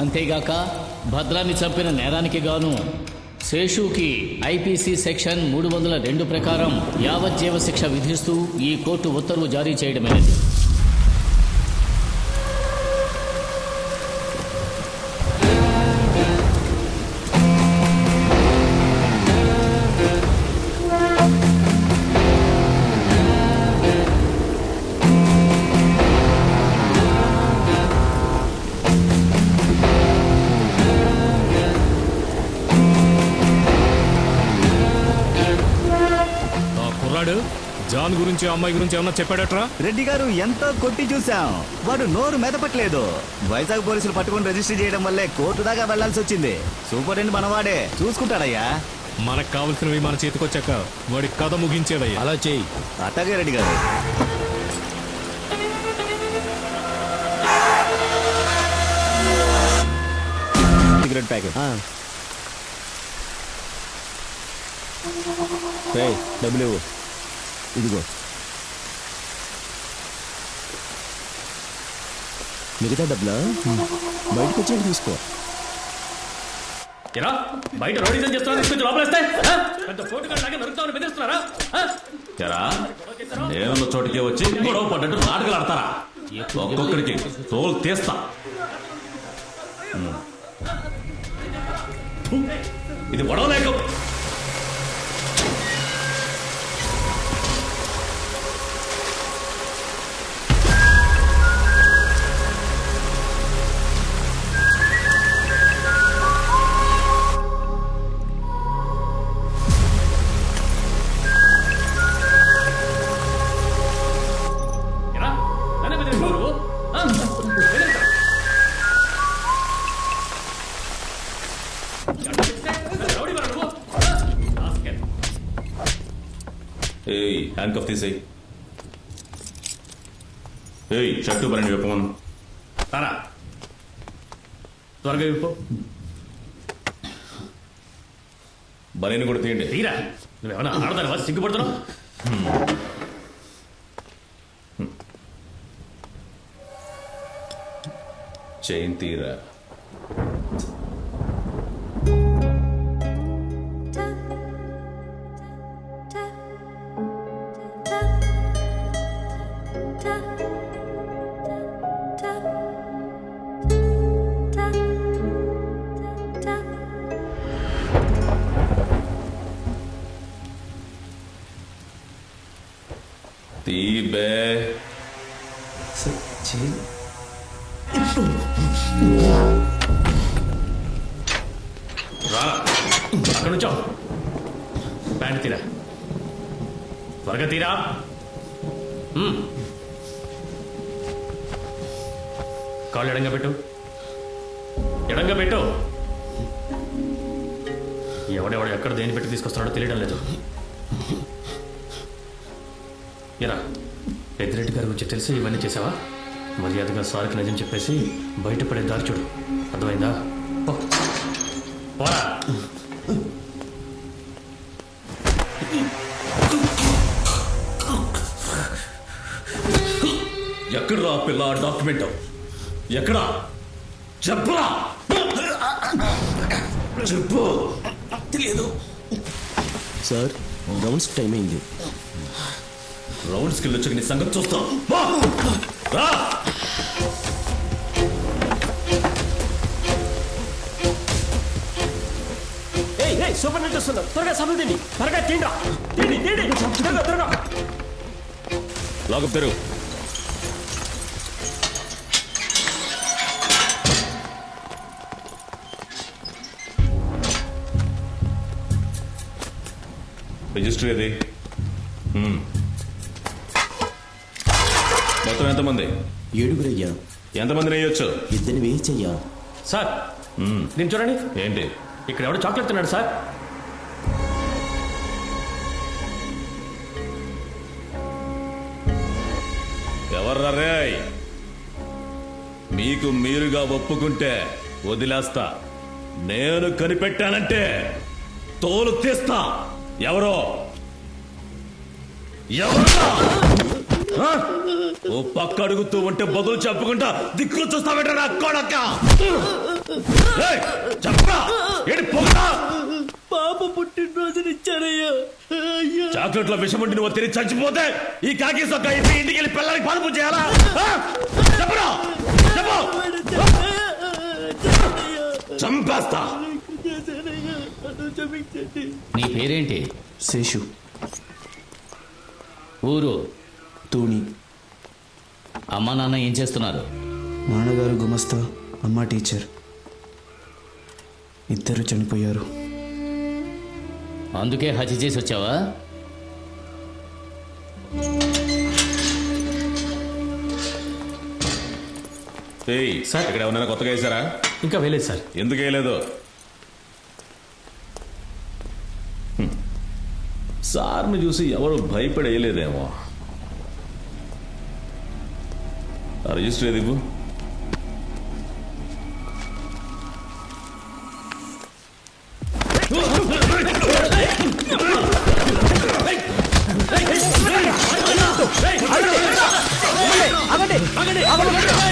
అంతేగాక భద్రాన్ని చంపిన నేరానికి గాను శేషుకి ఐపీసీ సెక్షన్ మూడు వందల రెండు ప్రకారం యావజ్జీవ శిక్ష విధిస్తూ ఈ కోర్టు ఉత్తర్వు జారీ చేయడమైనది. కుర్రాడు? జాన్ గురించి అమ్మాయి గురించి ఏమన్నా చెప్పాడట్రా? రెడ్డి గారు ఎంతో కొట్టి చూసాం వాడు నోరు మెదపట్లేదు వైజాగ్ పోలీసులు పట్టుకొని రిజిస్టర్ చేయడం వల్లే కోర్టు దాకా వెళ్ళాల్సి వచ్చింది. సూపరింట్ మనవాడే. చూసుకుంటాడయ్యా. మనకు కావలసినవి మన చేతికొచ్చాక వాడి కథ ముగించేదయ్యా. అలా చేయి. అట్టగే రెడ్డి గారు. సిగరెట్ ప్యాకెట్ డబ్బులు ఇవ్వు ఇదిగో. మిగతా డబ్బులా? బయటకు వచ్చాక తీసుకో బయట రోడీజం చేస్తున్నా తీసుకొచ్చి లోపలేస్తే? ఆ? పెద్ద పోటుగాడు లాగా నరుకుతామని బెదిరిస్తున్నారా? ఎరా నేనున్న చోటికి వచ్చి గొడవ పడ్డట్టు నాటకాలు ఆడతారా? ఒక్కొక్కడికి తోలు తీస్తా. ఇది గొడవ లేక హ్యాండ్ కఫ్ తీసేయి. ఏయ్ షర్టు పరండి చెప్పమను. రారా త్వరగా విప్పు బనీని కూడా తీయండి. తీరా. నువ్వేమన్నా ఆడదానివా? సిగ్గుపడుతున్నావు? చైన్ తీరా. తీబే రా. అక్కడ నుంచో. ప్యాంట్ తీరా. త్వరగా తీరా. మ్మ్. కాళ్ళు ఎడంగా పెట్టు. ఎడంగా పెట్టు. ఎవడెవడు ఎక్కడ దేని పెట్టి తీసుకొస్తున్నాడో తెలియడం లేదు. ఎరా పెద్దిరెడ్డి గారి గురించి తెలిసి ఇవన్నీ చేసావా? మర్యాదగా సార్కి నిజం చెప్పేసి బయటపడే దారి చూడు. అర్థమైందా. పోరా. ఎక్కడ రా పిల్ల డాక్యుమెంట్? ఎక్కడా? చెప్పరా. చెప్పు. సార్ రౌండ్స్ టైం అయింది. రౌండ్స్కి వెళ్ళొచ్చాక నీ సంగతి చూస్తాం. రా! సూపర్ నెట్ వస్తుందా త్వరగా సభలు తిండి త్వరగా తిండా తిండి తిండి త్వరగా త్వరగా తెరువు రిజిస్టర్ ఏది. మొత్తం ఎంతమంది? ఏడుగురయ్యా. ఎంతమందిని వేయొచ్చు? ఇద్దరిని వేయించయ్యా. సార్. నేను చూడండి. ఏంటి? ఇక్కడ ఎవడో చాక్లెట్ తిన్నాడు సార్. ఎవర్రా రేయ్ మీకు మీరుగా ఒప్పుకుంటే వదిలేస్తా. నేను కనిపెట్టానంటే తోలు తీస్తా. ఎవరో? ఎవరో? ఆ? ఓ పక్క అడుగుతూ ఉంటే బదులు చెప్పుకుంటా దిక్కులు చూస్తావేట నా కొడక? చెప్పరా? ఏంటి పొగరా? పాప పుట్టినరోజునిచ్చారయ్యా చాక్లెట్లో విషం ఉండి నువ్వు తిరిగి చచ్చిపోతే ఈ కాకి సొక్క ఇంటి ఇంటికి వెళ్ళి పిల్లలకి పలుపు చేయాలా? చెప్పరా? చంపేస్తా. నీ పేరేంటి? శేషు. ఊరు? తూణి అమ్మా నాన్న ఏం చేస్తున్నారు? నాన్నగారు గుమస్తా అమ్మ టీచర్. ఇద్దరు చనిపోయారు. అందుకే హత్య చేసి వచ్చావా? ఏయ్ సార్. ఇక్కడ ఏమన్నా కొత్తగా వేసారా ఇంకా వేలేదు సార్. ఎందుకు వేయలేదు. సార్ని చూసి ఎవరు భయపడేయలేదేమో. రిజిస్టర్ ఏది ఇవ్వు. ఇక్కడి